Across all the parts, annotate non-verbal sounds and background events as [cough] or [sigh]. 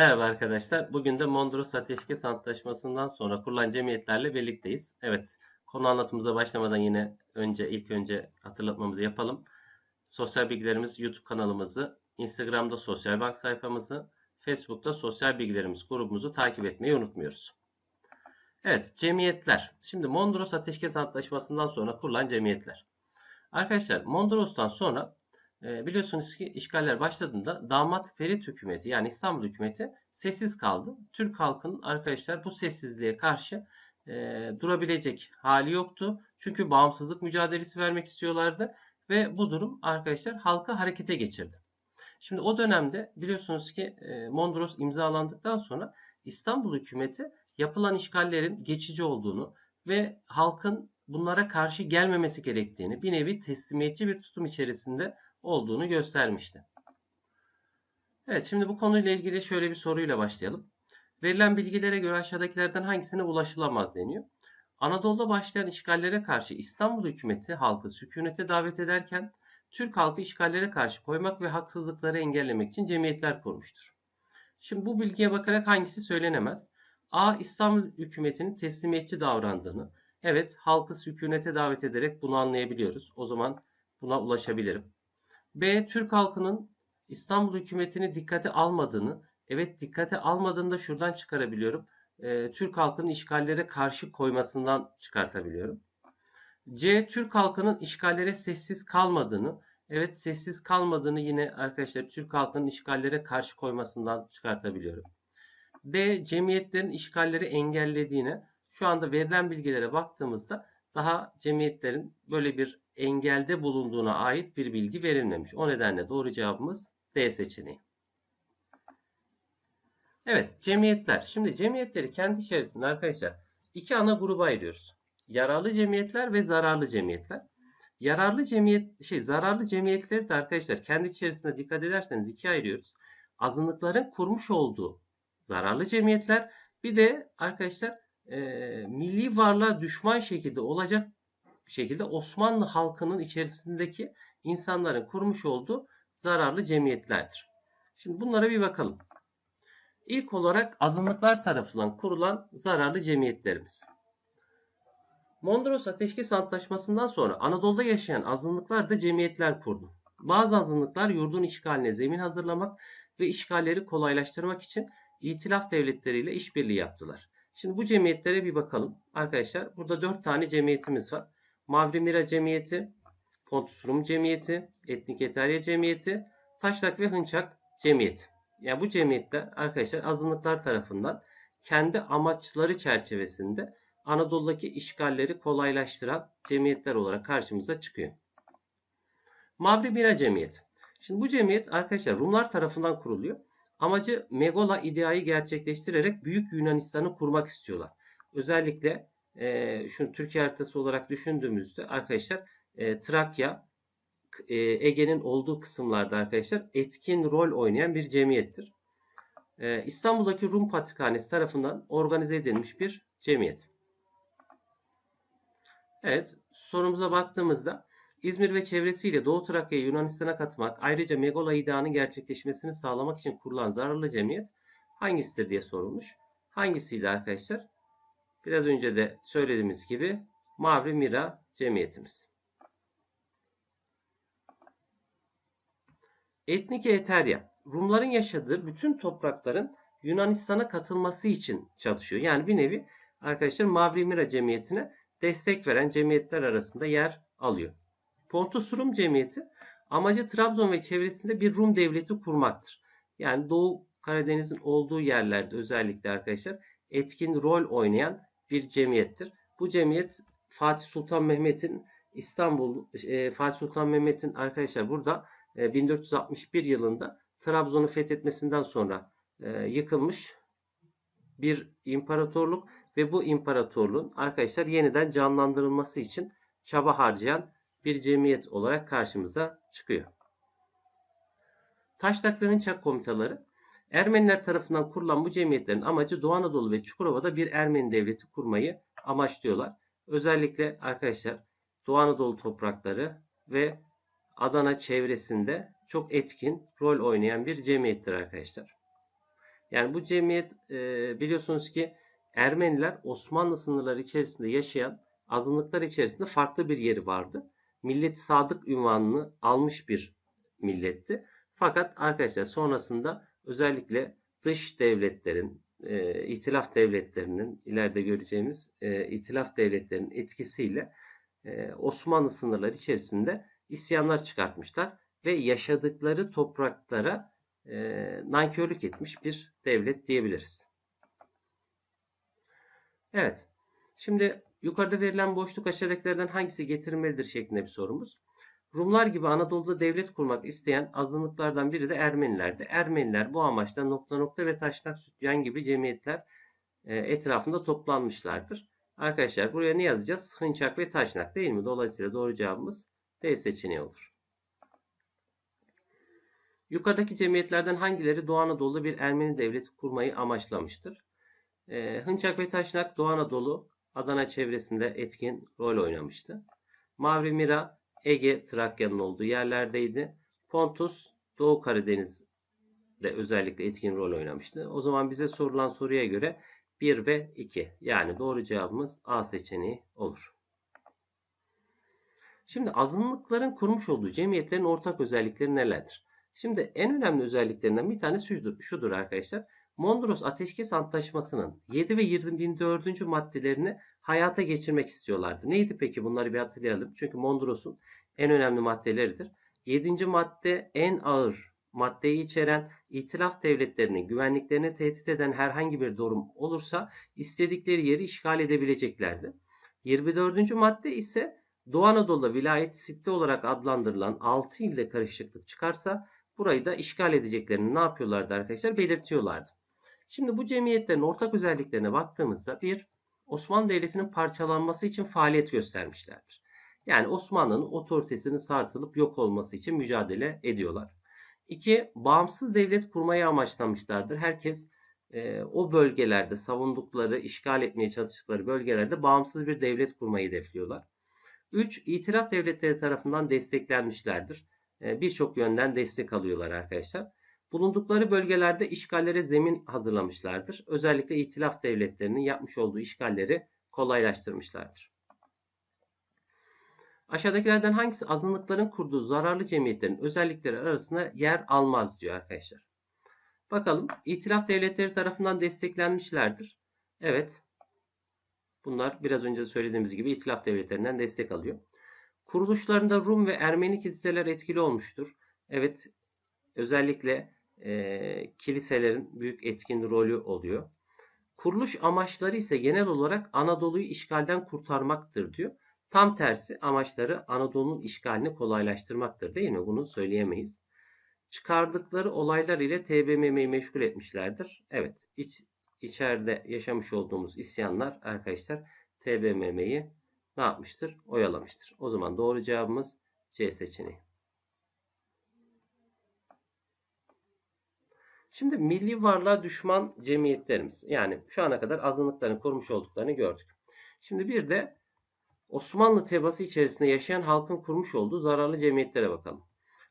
Merhaba arkadaşlar. Bugün de Mondros Ateşkes Antlaşması'ndan sonra kurulan cemiyetlerle birlikteyiz. Evet, konu anlatımıza başlamadan yine önce ilk önce hatırlatmamızı yapalım. Sosyal bilgilerimiz YouTube kanalımızı, Instagram'da sosyal bank sayfamızı, Facebook'ta sosyal bilgilerimiz grubumuzu takip etmeyi unutmuyoruz. Evet, cemiyetler. Şimdi Mondros Ateşkes Antlaşması'ndan sonra kurulan cemiyetler. Arkadaşlar Mondros'tan sonra e, biliyorsunuz ki işgaller başladığında damat Ferit hükümeti yani İstanbul hükümeti sessiz kaldı. Türk halkının arkadaşlar bu sessizliğe karşı e, durabilecek hali yoktu. Çünkü bağımsızlık mücadelesi vermek istiyorlardı ve bu durum arkadaşlar halkı harekete geçirdi. Şimdi o dönemde biliyorsunuz ki e, Mondros imzalandıktan sonra İstanbul hükümeti yapılan işgallerin geçici olduğunu ve halkın bunlara karşı gelmemesi gerektiğini bir nevi teslimiyetçi bir tutum içerisinde olduğunu göstermişti. Evet şimdi bu konuyla ilgili şöyle bir soruyla başlayalım. Verilen bilgilere göre aşağıdakilerden hangisine ulaşılamaz deniyor. Anadolu'da başlayan işgallere karşı İstanbul hükümeti halkı sükunete davet ederken Türk halkı işgallere karşı koymak ve haksızlıkları engellemek için cemiyetler kurmuştur. Şimdi bu bilgiye bakarak hangisi söylenemez? A. İstanbul hükümetinin teslimiyetçi davrandığını. Evet halkı sükunete davet ederek bunu anlayabiliyoruz. O zaman buna ulaşabilirim. B. Türk halkının İstanbul hükümetini dikkate almadığını, evet dikkate almadığını da şuradan çıkarabiliyorum. E, Türk halkının işgallere karşı koymasından çıkartabiliyorum. C. Türk halkının işgallere sessiz kalmadığını, evet sessiz kalmadığını yine arkadaşlar Türk halkının işgallere karşı koymasından çıkartabiliyorum. D. Cemiyetlerin işgalleri engellediğine, şu anda verilen bilgilere baktığımızda daha cemiyetlerin böyle bir engelde bulunduğuna ait bir bilgi verilmemiş. O nedenle doğru cevabımız D seçeneği. Evet, cemiyetler. Şimdi cemiyetleri kendi içerisinde arkadaşlar iki ana gruba ayırıyoruz. Yararlı cemiyetler ve zararlı cemiyetler. Yararlı cemiyet, şey zararlı cemiyetleri de arkadaşlar kendi içerisinde dikkat ederseniz ikiye ayırıyoruz. Azınlıkların kurmuş olduğu zararlı cemiyetler, bir de arkadaşlar e, milli varlığa düşman şekilde olacak şekilde Osmanlı halkının içerisindeki insanların kurmuş olduğu zararlı cemiyetlerdir. Şimdi bunlara bir bakalım. İlk olarak azınlıklar tarafından kurulan zararlı cemiyetlerimiz. Mondros Ateşkes Antlaşması'ndan sonra Anadolu'da yaşayan azınlıklar da cemiyetler kurdu. Bazı azınlıklar yurdun işgaline zemin hazırlamak ve işgalleri kolaylaştırmak için itilaf devletleriyle işbirliği yaptılar. Şimdi bu cemiyetlere bir bakalım. Arkadaşlar burada 4 tane cemiyetimiz var. Mavrimira Cemiyeti, Pontus Rum Cemiyeti, Etnik Eterya Cemiyeti, Taşlak ve Hınçak Cemiyeti. Yani bu cemiyetler arkadaşlar azınlıklar tarafından kendi amaçları çerçevesinde Anadolu'daki işgalleri kolaylaştıran cemiyetler olarak karşımıza çıkıyor. Mavri Mira Cemiyeti. Şimdi bu cemiyet arkadaşlar Rumlar tarafından kuruluyor. Amacı Megola ideayı gerçekleştirerek Büyük Yunanistan'ı kurmak istiyorlar. Özellikle e, şunu Türkiye haritası olarak düşündüğümüzde arkadaşlar e, Trakya, e, Ege'nin olduğu kısımlarda arkadaşlar etkin rol oynayan bir cemiyettir. E, İstanbul'daki Rum Patrikhanesi tarafından organize edilmiş bir cemiyet. Evet, sorumuza baktığımızda İzmir ve çevresiyle Doğu Trakya'yı Yunanistan'a katmak, ayrıca Megola iddianın gerçekleşmesini sağlamak için kurulan zararlı cemiyet hangisidir diye sorulmuş. Hangisiydi arkadaşlar? Biraz önce de söylediğimiz gibi Mavri Mira cemiyetimiz. Etnik Eterya, Rumların yaşadığı bütün toprakların Yunanistan'a katılması için çalışıyor. Yani bir nevi arkadaşlar Mavri Mira cemiyetine destek veren cemiyetler arasında yer alıyor. Pontus Rum Cemiyeti amacı Trabzon ve çevresinde bir Rum devleti kurmaktır. Yani Doğu Karadeniz'in olduğu yerlerde özellikle arkadaşlar etkin rol oynayan bir cemiyettir. Bu cemiyet Fatih Sultan Mehmet'in İstanbul e, Fatih Sultan Mehmet'in arkadaşlar burada e, 1461 yılında Trabzon'u fethetmesinden sonra e, yıkılmış bir imparatorluk ve bu imparatorluğun arkadaşlar yeniden canlandırılması için çaba harcayan bir cemiyet olarak karşımıza çıkıyor. Taşnak ve Hınçak komitaları Ermeniler tarafından kurulan bu cemiyetlerin amacı Doğu Anadolu ve Çukurova'da bir Ermeni devleti kurmayı amaçlıyorlar. Özellikle arkadaşlar Doğu Anadolu toprakları ve Adana çevresinde çok etkin rol oynayan bir cemiyettir arkadaşlar. Yani bu cemiyet e, biliyorsunuz ki Ermeniler Osmanlı sınırları içerisinde yaşayan azınlıklar içerisinde farklı bir yeri vardı. Millet Sadık ünvanını almış bir milletti. Fakat arkadaşlar sonrasında özellikle dış devletlerin, e, itilaf devletlerinin, ileride göreceğimiz e, itilaf devletlerinin etkisiyle e, Osmanlı sınırları içerisinde isyanlar çıkartmışlar ve yaşadıkları topraklara e, nankörlük etmiş bir devlet diyebiliriz. Evet. Şimdi yukarıda verilen boşluk aşağıdakilerden hangisi getirilmelidir şeklinde bir sorumuz. Rumlar gibi Anadolu'da devlet kurmak isteyen azınlıklardan biri de Ermenilerdi. Ermeniler bu amaçla nokta nokta ve taşnak sütyen gibi cemiyetler e, etrafında toplanmışlardır. Arkadaşlar buraya ne yazacağız? Hınçak ve taşnak değil mi? Dolayısıyla doğru cevabımız D seçeneği olur. Yukarıdaki cemiyetlerden hangileri Doğu Anadolu'da bir Ermeni devleti kurmayı amaçlamıştır? E, Hınçak ve Taşnak Doğu Anadolu, Adana çevresinde etkin rol oynamıştı. Mavri Mira, Ege, Trakya'nın olduğu yerlerdeydi. Pontus, Doğu Karadeniz'de özellikle etkin rol oynamıştı. O zaman bize sorulan soruya göre 1 ve 2. Yani doğru cevabımız A seçeneği olur. Şimdi azınlıkların kurmuş olduğu cemiyetlerin ortak özellikleri nelerdir? Şimdi en önemli özelliklerinden bir tanesi şudur, şudur arkadaşlar. Mondros Ateşkes Antlaşması'nın 7 ve 24. maddelerini hayata geçirmek istiyorlardı. Neydi peki bunları bir hatırlayalım. Çünkü Mondros'un en önemli maddeleridir. 7. madde en ağır maddeyi içeren itilaf devletlerinin güvenliklerini tehdit eden herhangi bir durum olursa istedikleri yeri işgal edebileceklerdi. 24. madde ise Doğu Anadolu'da vilayet sitte olarak adlandırılan 6 ilde karışıklık çıkarsa burayı da işgal edeceklerini ne yapıyorlardı arkadaşlar? Belirtiyorlardı. Şimdi bu cemiyetlerin ortak özelliklerine baktığımızda bir Osmanlı Devleti'nin parçalanması için faaliyet göstermişlerdir. Yani Osmanlı'nın otoritesinin sarsılıp yok olması için mücadele ediyorlar. İki, bağımsız devlet kurmayı amaçlamışlardır. Herkes e, o bölgelerde savundukları, işgal etmeye çalıştıkları bölgelerde bağımsız bir devlet kurmayı hedefliyorlar. Üç, itiraf devletleri tarafından desteklenmişlerdir. E, Birçok yönden destek alıyorlar arkadaşlar. Bulundukları bölgelerde işgallere zemin hazırlamışlardır. Özellikle itilaf devletlerinin yapmış olduğu işgalleri kolaylaştırmışlardır. Aşağıdakilerden hangisi azınlıkların kurduğu zararlı cemiyetlerin özellikleri arasında yer almaz diyor arkadaşlar. Bakalım itilaf devletleri tarafından desteklenmişlerdir. Evet. Bunlar biraz önce söylediğimiz gibi itilaf devletlerinden destek alıyor. Kuruluşlarında Rum ve Ermeni kiliseler etkili olmuştur. Evet özellikle e, kiliselerin büyük etkin rolü oluyor. Kuruluş amaçları ise genel olarak Anadolu'yu işgalden kurtarmaktır diyor. Tam tersi amaçları Anadolu'nun işgalini kolaylaştırmaktır değil mi? Bunu söyleyemeyiz. Çıkardıkları olaylar ile TBMM'yi meşgul etmişlerdir. Evet, iç, içeride yaşamış olduğumuz isyanlar arkadaşlar TBMM'yi ne yapmıştır? Oyalamıştır. O zaman doğru cevabımız C seçeneği. Şimdi milli varlığa düşman cemiyetlerimiz. Yani şu ana kadar azınlıkların kurmuş olduklarını gördük. Şimdi bir de Osmanlı tebası içerisinde yaşayan halkın kurmuş olduğu zararlı cemiyetlere bakalım.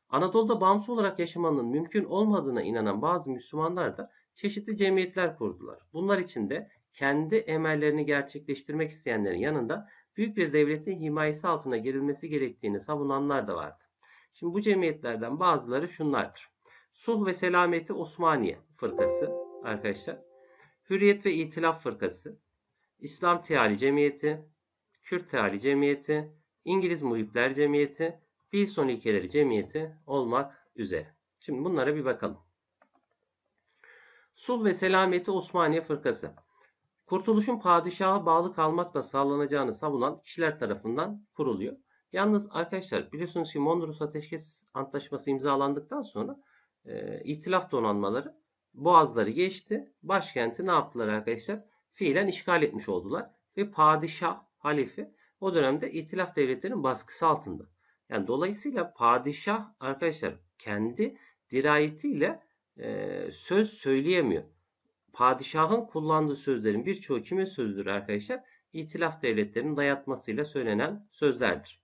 Anadolu'da bağımsız olarak yaşamanın mümkün olmadığına inanan bazı Müslümanlar da çeşitli cemiyetler kurdular. Bunlar içinde kendi emellerini gerçekleştirmek isteyenlerin yanında büyük bir devletin himayesi altına girilmesi gerektiğini savunanlar da vardı. Şimdi bu cemiyetlerden bazıları şunlardır. Sulh ve Selameti Osmaniye fırkası arkadaşlar. Hürriyet ve İtilaf fırkası. İslam Teali Cemiyeti. Kürt Teali Cemiyeti. İngiliz Muhipler Cemiyeti. Bilson İlkeleri Cemiyeti olmak üzere. Şimdi bunlara bir bakalım. Sulh ve Selameti Osmaniye Fırkası. Kurtuluşun padişaha bağlı kalmakla sağlanacağını savunan kişiler tarafından kuruluyor. Yalnız arkadaşlar biliyorsunuz ki Mondros Ateşkes Antlaşması imzalandıktan sonra e, itilaf donanmaları boğazları geçti. Başkenti ne yaptılar arkadaşlar? Fiilen işgal etmiş oldular. Ve padişah, halife o dönemde itilaf devletlerinin baskısı altında. Yani dolayısıyla padişah arkadaşlar kendi dirayetiyle e, söz söyleyemiyor. Padişahın kullandığı sözlerin birçoğu kimin sözüdür arkadaşlar? İtilaf devletlerinin dayatmasıyla söylenen sözlerdir.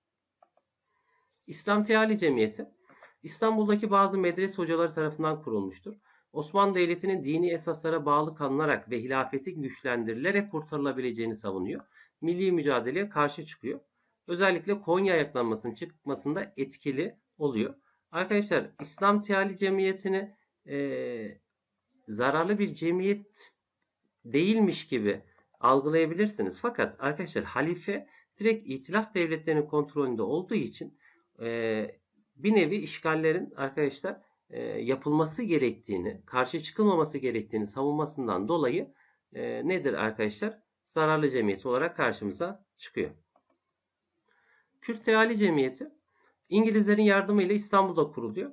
İslam Teali Cemiyeti İstanbul'daki bazı medrese hocaları tarafından kurulmuştur. Osmanlı Devleti'nin dini esaslara bağlı kalınarak ve hilafetin güçlendirilerek kurtarılabileceğini savunuyor. Milli mücadeleye karşı çıkıyor. Özellikle Konya ayaklanmasının çıkmasında etkili oluyor. Arkadaşlar İslam Teali Cemiyeti'ni e, zararlı bir cemiyet değilmiş gibi algılayabilirsiniz. Fakat arkadaşlar halife direkt itilaf devletlerinin kontrolünde olduğu için e, bir nevi işgallerin arkadaşlar e, yapılması gerektiğini, karşı çıkılmaması gerektiğini savunmasından dolayı e, nedir arkadaşlar? Zararlı cemiyet olarak karşımıza çıkıyor. Kürt Teali Cemiyeti İngilizlerin yardımıyla İstanbul'da kuruluyor.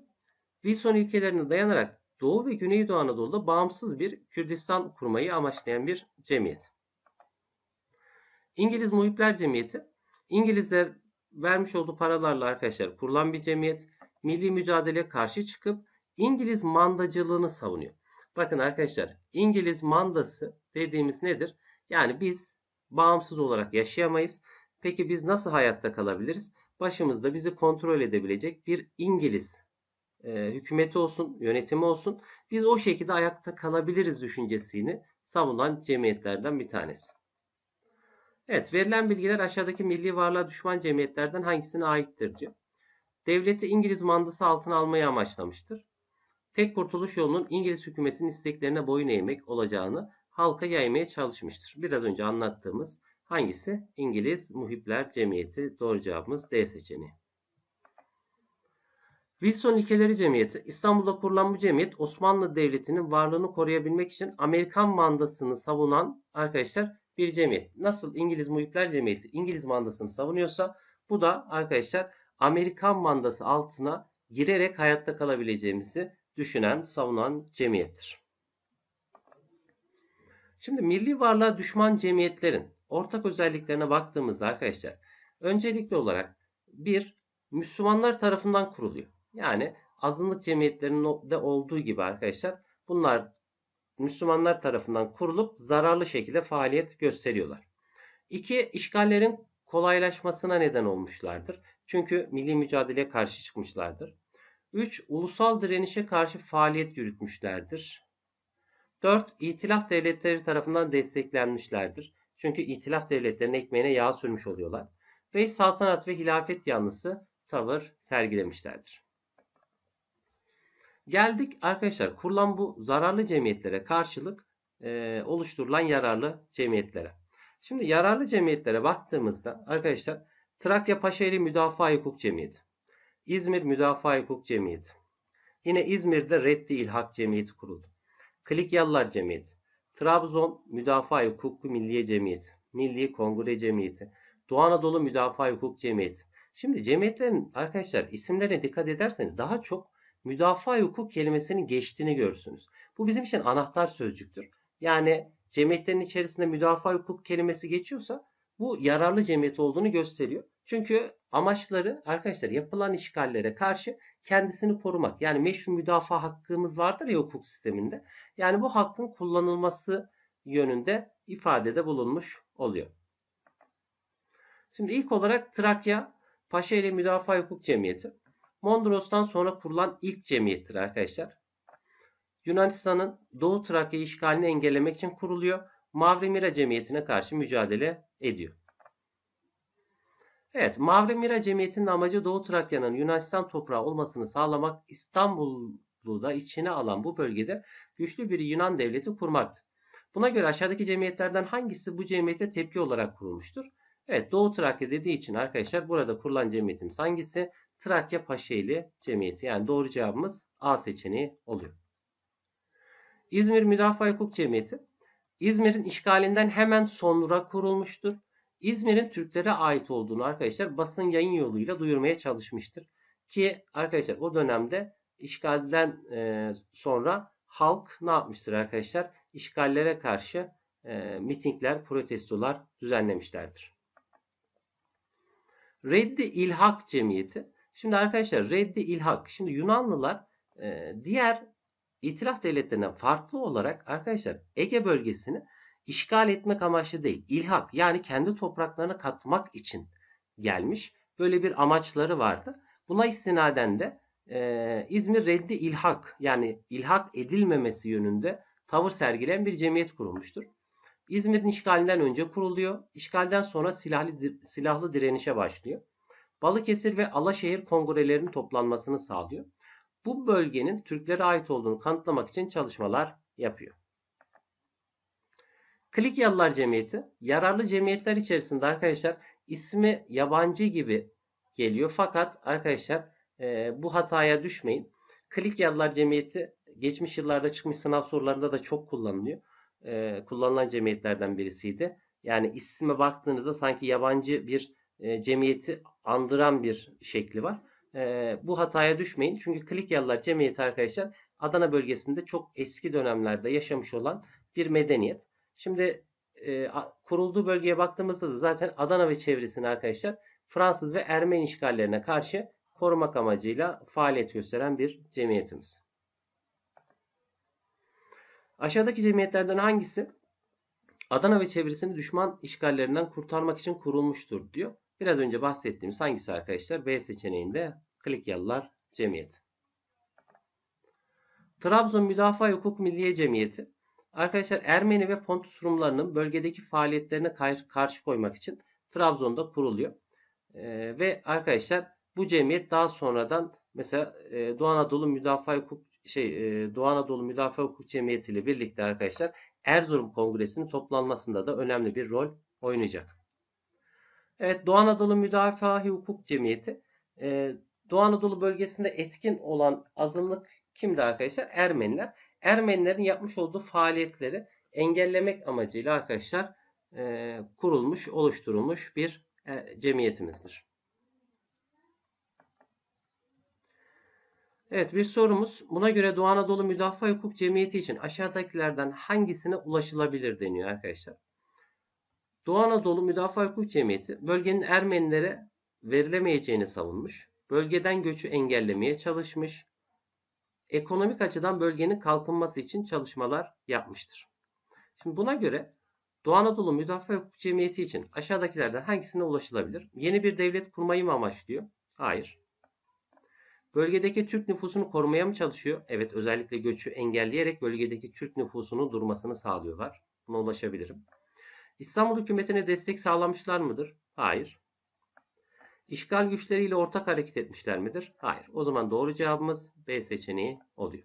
Wilson ilkelerine dayanarak Doğu ve Güneydoğu Anadolu'da bağımsız bir Kürdistan kurmayı amaçlayan bir cemiyet. İngiliz Muhipler Cemiyeti, İngilizler vermiş olduğu paralarla arkadaşlar kurulan bir cemiyet, milli mücadeleye karşı çıkıp İngiliz mandacılığını savunuyor. Bakın arkadaşlar, İngiliz mandası dediğimiz nedir? Yani biz bağımsız olarak yaşayamayız. Peki biz nasıl hayatta kalabiliriz? Başımızda bizi kontrol edebilecek bir İngiliz e, hükümeti olsun, yönetimi olsun. Biz o şekilde ayakta kalabiliriz düşüncesini savunan cemiyetlerden bir tanesi. Evet, verilen bilgiler aşağıdaki milli varlığa düşman cemiyetlerden hangisine aittir diyor. Devleti İngiliz mandası altına almayı amaçlamıştır. Tek kurtuluş yolunun İngiliz hükümetinin isteklerine boyun eğmek olacağını halka yaymaya çalışmıştır. Biraz önce anlattığımız hangisi? İngiliz Muhipler Cemiyeti. Doğru cevabımız D seçeneği. Wilson İlkeleri Cemiyeti, İstanbul'da kurulan bu cemiyet Osmanlı Devleti'nin varlığını koruyabilmek için Amerikan mandasını savunan arkadaşlar bir cemiyet. Nasıl İngiliz Muhipler Cemiyeti İngiliz mandasını savunuyorsa bu da arkadaşlar Amerikan mandası altına girerek hayatta kalabileceğimizi düşünen, savunan cemiyettir. Şimdi milli varlığa düşman cemiyetlerin ortak özelliklerine baktığımızda arkadaşlar öncelikli olarak bir Müslümanlar tarafından kuruluyor. Yani azınlık cemiyetlerinde olduğu gibi arkadaşlar bunlar Müslümanlar tarafından kurulup zararlı şekilde faaliyet gösteriyorlar. İki, işgallerin kolaylaşmasına neden olmuşlardır. Çünkü milli mücadeleye karşı çıkmışlardır. 3. Ulusal direnişe karşı faaliyet yürütmüşlerdir. 4. İtilaf devletleri tarafından desteklenmişlerdir. Çünkü itilaf devletlerinin ekmeğine yağ sürmüş oluyorlar. 5. Saltanat ve hilafet yanlısı tavır sergilemişlerdir. Geldik arkadaşlar kurulan bu zararlı cemiyetlere karşılık e, oluşturulan yararlı cemiyetlere. Şimdi yararlı cemiyetlere baktığımızda arkadaşlar Trakya Paşaeli Müdafaa Hukuk Cemiyeti, İzmir Müdafaa Hukuk Cemiyeti, yine İzmir'de Reddi İlhak Cemiyeti kuruldu. Klikyalılar Cemiyeti, Trabzon Müdafaa Hukuk Milliye Cemiyeti, Milli Kongre Cemiyeti, Doğu Anadolu Müdafaa Hukuk Cemiyeti. Şimdi cemiyetlerin arkadaşlar isimlerine dikkat ederseniz daha çok müdafaa hukuk kelimesinin geçtiğini görürsünüz. Bu bizim için anahtar sözcüktür. Yani cemiyetlerin içerisinde müdafaa hukuk kelimesi geçiyorsa bu yararlı cemiyet olduğunu gösteriyor. Çünkü amaçları arkadaşlar yapılan işgallere karşı kendisini korumak. Yani meşru müdafaa hakkımız vardır ya hukuk sisteminde. Yani bu hakkın kullanılması yönünde ifadede bulunmuş oluyor. Şimdi ilk olarak Trakya Paşaeli Müdafaa Hukuk Cemiyeti. Mondros'tan sonra kurulan ilk cemiyettir arkadaşlar. Yunanistan'ın Doğu Trakya işgalini engellemek için kuruluyor. Mavrimira Cemiyeti'ne karşı mücadele ediyor. Evet, Mavrimira Cemiyeti'nin amacı Doğu Trakya'nın Yunanistan toprağı olmasını sağlamak, İstanbul'u da içine alan bu bölgede güçlü bir Yunan devleti kurmaktı. Buna göre aşağıdaki cemiyetlerden hangisi bu cemiyete tepki olarak kurulmuştur? Evet, Doğu Trakya dediği için arkadaşlar burada kurulan cemiyetimiz hangisi? Trakya Paşaeli Cemiyeti. Yani doğru cevabımız A seçeneği oluyor. İzmir Müdafaa Hukuk Cemiyeti. İzmir'in işgalinden hemen sonra kurulmuştur. İzmir'in Türklere ait olduğunu arkadaşlar basın yayın yoluyla duyurmaya çalışmıştır. Ki arkadaşlar o dönemde işgalden e, sonra halk ne yapmıştır arkadaşlar? İşgallere karşı e, mitingler, protestolar düzenlemişlerdir. Reddi İlhak Cemiyeti. Şimdi arkadaşlar Reddi İlhak. Şimdi Yunanlılar e, diğer itiraf devletlerinden farklı olarak arkadaşlar Ege bölgesini işgal etmek amaçlı değil. İlhak yani kendi topraklarına katmak için gelmiş. Böyle bir amaçları vardı. Buna istinaden de e, İzmir Reddi İlhak yani ilhak edilmemesi yönünde tavır sergileyen bir cemiyet kurulmuştur. İzmir'in işgalinden önce kuruluyor. İşgalden sonra silahlı, silahlı direnişe başlıyor. Balıkesir ve Alaşehir kongrelerinin toplanmasını sağlıyor. Bu bölgenin Türklere ait olduğunu kanıtlamak için çalışmalar yapıyor. Klikyalılar Cemiyeti, yararlı cemiyetler içerisinde arkadaşlar ismi yabancı gibi geliyor. Fakat arkadaşlar e, bu hataya düşmeyin. Klikyalılar Cemiyeti geçmiş yıllarda çıkmış sınav sorularında da çok kullanılıyor. E, kullanılan cemiyetlerden birisiydi. Yani isme baktığınızda sanki yabancı bir e, cemiyeti andıran bir şekli var. E, bu hataya düşmeyin. Çünkü Klikyalılar Cemiyeti arkadaşlar Adana bölgesinde çok eski dönemlerde yaşamış olan bir medeniyet. Şimdi e, kurulduğu bölgeye baktığımızda da zaten Adana ve çevresini arkadaşlar Fransız ve Ermeni işgallerine karşı korumak amacıyla faaliyet gösteren bir cemiyetimiz. Aşağıdaki cemiyetlerden hangisi Adana ve çevresini düşman işgallerinden kurtarmak için kurulmuştur diyor. Biraz önce bahsettiğimiz hangisi arkadaşlar? B seçeneğinde Klikyalılar Cemiyeti. Trabzon Müdafaa Hukuk Milliye Cemiyeti Arkadaşlar Ermeni ve Pontus Rumlarının bölgedeki faaliyetlerine karşı koymak için Trabzon'da kuruluyor. Ee, ve arkadaşlar bu cemiyet daha sonradan mesela e, Doğu Anadolu Müdafaa Hukuk şey e, Doğu Anadolu Müdafaa Hukuk Cemiyeti ile birlikte arkadaşlar Erzurum Kongresi'nin toplanmasında da önemli bir rol oynayacak. Evet Doğu Anadolu Müdafaa Hukuk Cemiyeti e, Doğu Anadolu bölgesinde etkin olan azınlık kimdi arkadaşlar? Ermeniler. Ermenilerin yapmış olduğu faaliyetleri engellemek amacıyla arkadaşlar e, kurulmuş, oluşturulmuş bir e, cemiyetimizdir. Evet bir sorumuz. Buna göre Doğu Anadolu Müdafaa Hukuk Cemiyeti için aşağıdakilerden hangisine ulaşılabilir deniyor arkadaşlar. Doğu Anadolu Müdafaa Hukuk Cemiyeti bölgenin Ermenilere verilemeyeceğini savunmuş. Bölgeden göçü engellemeye çalışmış ekonomik açıdan bölgenin kalkınması için çalışmalar yapmıştır. Şimdi buna göre Doğu Anadolu Müdafaa Hukuk Cemiyeti için aşağıdakilerden hangisine ulaşılabilir? Yeni bir devlet kurmayı mı amaçlıyor? Hayır. Bölgedeki Türk nüfusunu korumaya mı çalışıyor? Evet, özellikle göçü engelleyerek bölgedeki Türk nüfusunun durmasını sağlıyorlar. Buna ulaşabilirim. İstanbul hükümetine destek sağlamışlar mıdır? Hayır. İşgal güçleriyle ortak hareket etmişler midir? Hayır. O zaman doğru cevabımız B seçeneği oluyor.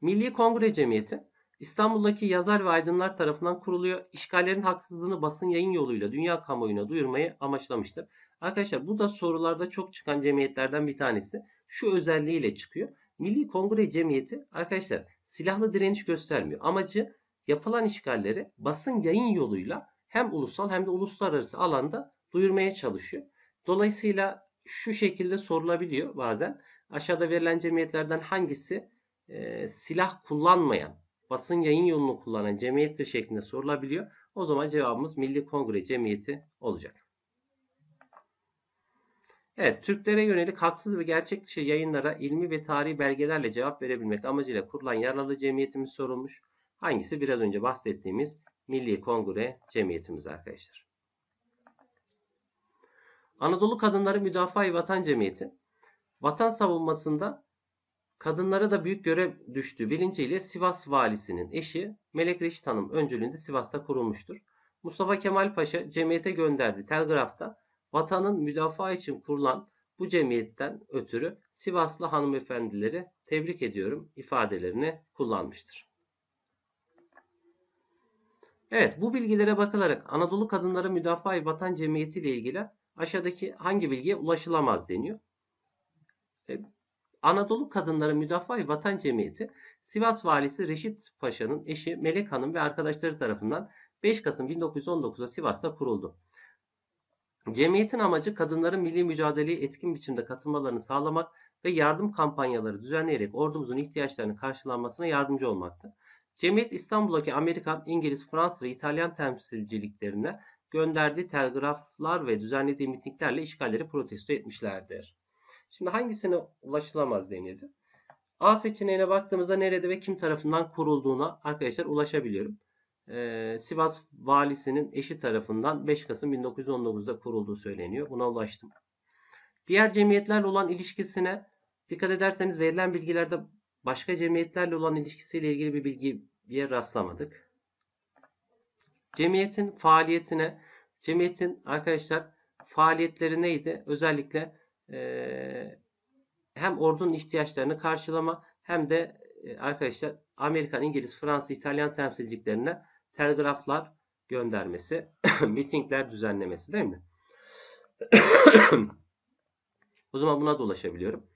Milli Kongre Cemiyeti İstanbul'daki yazar ve aydınlar tarafından kuruluyor. İşgallerin haksızlığını basın yayın yoluyla dünya kamuoyuna duyurmayı amaçlamıştır. Arkadaşlar bu da sorularda çok çıkan cemiyetlerden bir tanesi. Şu özelliğiyle çıkıyor. Milli Kongre Cemiyeti arkadaşlar silahlı direniş göstermiyor. Amacı yapılan işgalleri basın yayın yoluyla hem ulusal hem de uluslararası alanda duyurmaya çalışıyor. Dolayısıyla şu şekilde sorulabiliyor bazen. Aşağıda verilen cemiyetlerden hangisi e, silah kullanmayan, basın yayın yolunu kullanan cemiyettir şeklinde sorulabiliyor. O zaman cevabımız Milli Kongre Cemiyeti olacak. Evet, Türklere yönelik haksız ve gerçek dışı yayınlara ilmi ve tarihi belgelerle cevap verebilmek amacıyla kurulan yararlı cemiyetimiz sorulmuş. Hangisi? Biraz önce bahsettiğimiz Milli Kongre Cemiyetimiz arkadaşlar. Anadolu Kadınları Müdafaa-i Vatan Cemiyeti vatan savunmasında kadınlara da büyük görev düştüğü bilinciyle Sivas valisinin eşi Melek Reşit Hanım öncülüğünde Sivas'ta kurulmuştur. Mustafa Kemal Paşa cemiyete gönderdiği telgrafta vatanın müdafaa için kurulan bu cemiyetten ötürü Sivaslı hanımefendileri tebrik ediyorum ifadelerini kullanmıştır. Evet bu bilgilere bakılarak Anadolu Kadınları Müdafaa-i Vatan Cemiyeti ile ilgili aşağıdaki hangi bilgiye ulaşılamaz deniyor. E, Anadolu Kadınları Müdafaa-i Vatan Cemiyeti Sivas Valisi Reşit Paşa'nın eşi Melek Hanım ve arkadaşları tarafından 5 Kasım 1919'da Sivas'ta kuruldu. Cemiyetin amacı kadınların milli mücadeleye etkin biçimde katılmalarını sağlamak ve yardım kampanyaları düzenleyerek ordumuzun ihtiyaçlarını karşılanmasına yardımcı olmaktı. Cemiyet İstanbul'daki Amerikan, İngiliz, Fransız ve İtalyan temsilciliklerine gönderdiği telgraflar ve düzenlediği mitinglerle işgalleri protesto etmişlerdir. Şimdi hangisine ulaşılamaz denildi? A seçeneğine baktığımızda nerede ve kim tarafından kurulduğuna arkadaşlar ulaşabiliyorum. Ee, Sivas valisinin eşi tarafından 5 Kasım 1919'da kurulduğu söyleniyor. Buna ulaştım. Diğer cemiyetlerle olan ilişkisine dikkat ederseniz verilen bilgilerde başka cemiyetlerle olan ilişkisiyle ilgili bir bilgiye rastlamadık. Cemiyetin faaliyetine, cemiyetin arkadaşlar faaliyetleri neydi? Özellikle e, hem ordunun ihtiyaçlarını karşılama hem de e, arkadaşlar Amerikan, İngiliz, Fransız, İtalyan temsilciliklerine telgraflar göndermesi, [coughs] mitingler düzenlemesi değil mi? [coughs] o zaman buna da ulaşabiliyorum.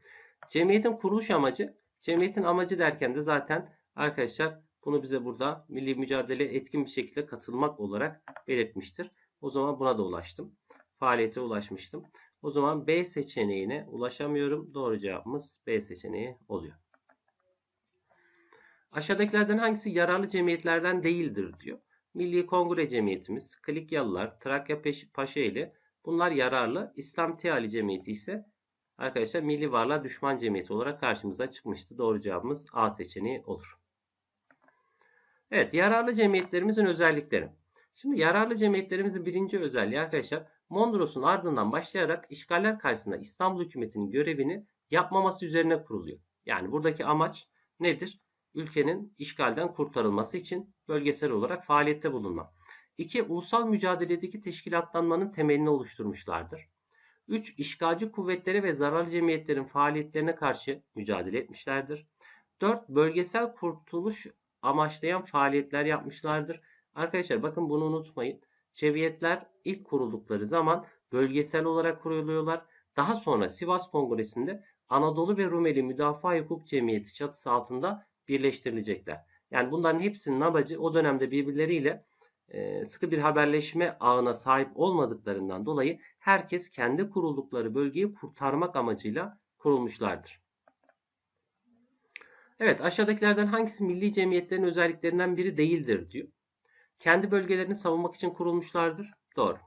Cemiyetin kuruluş amacı, cemiyetin amacı derken de zaten arkadaşlar bunu bize burada milli mücadeleye etkin bir şekilde katılmak olarak belirtmiştir. O zaman buna da ulaştım. Faaliyete ulaşmıştım. O zaman B seçeneğine ulaşamıyorum. Doğru cevabımız B seçeneği oluyor. Aşağıdakilerden hangisi yararlı cemiyetlerden değildir diyor. Milli Kongre Cemiyetimiz, Klikyalılar, Trakya Paşaeli bunlar yararlı. İslam Teali Cemiyeti ise arkadaşlar Milli Varlığa Düşman Cemiyeti olarak karşımıza çıkmıştı. Doğru cevabımız A seçeneği olur. Evet, yararlı cemiyetlerimizin özellikleri. Şimdi yararlı cemiyetlerimizin birinci özelliği arkadaşlar Mondros'un ardından başlayarak işgaller karşısında İstanbul hükümetinin görevini yapmaması üzerine kuruluyor. Yani buradaki amaç nedir? Ülkenin işgalden kurtarılması için bölgesel olarak faaliyette bulunma. 2. Ulusal mücadeledeki teşkilatlanmanın temelini oluşturmuşlardır. 3. İşgalci kuvvetlere ve zararlı cemiyetlerin faaliyetlerine karşı mücadele etmişlerdir. 4. Bölgesel kurtuluş amaçlayan faaliyetler yapmışlardır. Arkadaşlar bakın bunu unutmayın. Cemiyetler ilk kuruldukları zaman bölgesel olarak kuruluyorlar. Daha sonra Sivas Kongresi'nde Anadolu ve Rumeli Müdafaa Hukuk Cemiyeti çatısı altında birleştirilecekler. Yani bunların hepsinin amacı o dönemde birbirleriyle e, sıkı bir haberleşme ağına sahip olmadıklarından dolayı herkes kendi kuruldukları bölgeyi kurtarmak amacıyla kurulmuşlardır. Evet aşağıdakilerden hangisi milli cemiyetlerin özelliklerinden biri değildir diyor. Kendi bölgelerini savunmak için kurulmuşlardır. Doğru.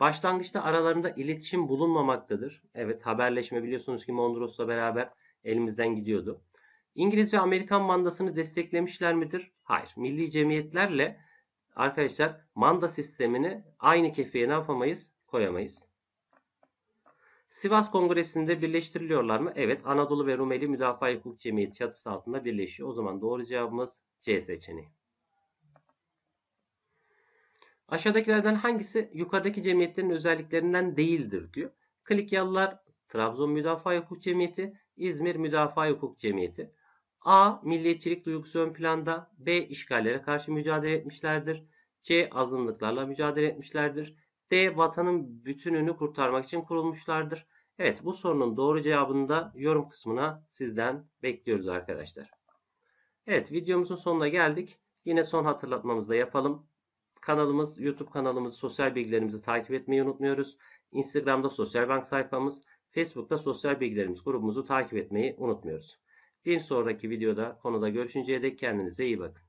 Başlangıçta aralarında iletişim bulunmamaktadır. Evet haberleşme biliyorsunuz ki Mondros'la beraber elimizden gidiyordu. İngiliz ve Amerikan mandasını desteklemişler midir? Hayır. Milli cemiyetlerle arkadaşlar manda sistemini aynı kefeye ne yapamayız? Koyamayız. Sivas Kongresi'nde birleştiriliyorlar mı? Evet. Anadolu ve Rumeli Müdafaa Hukuk Cemiyeti çatısı altında birleşiyor. O zaman doğru cevabımız C seçeneği. Aşağıdakilerden hangisi yukarıdaki cemiyetlerin özelliklerinden değildir diyor. Klikyalılar, Trabzon Müdafaa Hukuk Cemiyeti, İzmir Müdafaa Hukuk Cemiyeti. A. Milliyetçilik duygusu ön planda. B. işgallere karşı mücadele etmişlerdir. C. Azınlıklarla mücadele etmişlerdir. D. Vatanın bütününü kurtarmak için kurulmuşlardır. Evet bu sorunun doğru cevabını da yorum kısmına sizden bekliyoruz arkadaşlar. Evet videomuzun sonuna geldik. Yine son hatırlatmamızı da yapalım. Kanalımız, YouTube kanalımız, sosyal bilgilerimizi takip etmeyi unutmuyoruz. Instagram'da sosyal bank sayfamız, Facebook'ta sosyal bilgilerimiz grubumuzu takip etmeyi unutmuyoruz. Bir sonraki videoda konuda görüşünceye dek kendinize iyi bakın.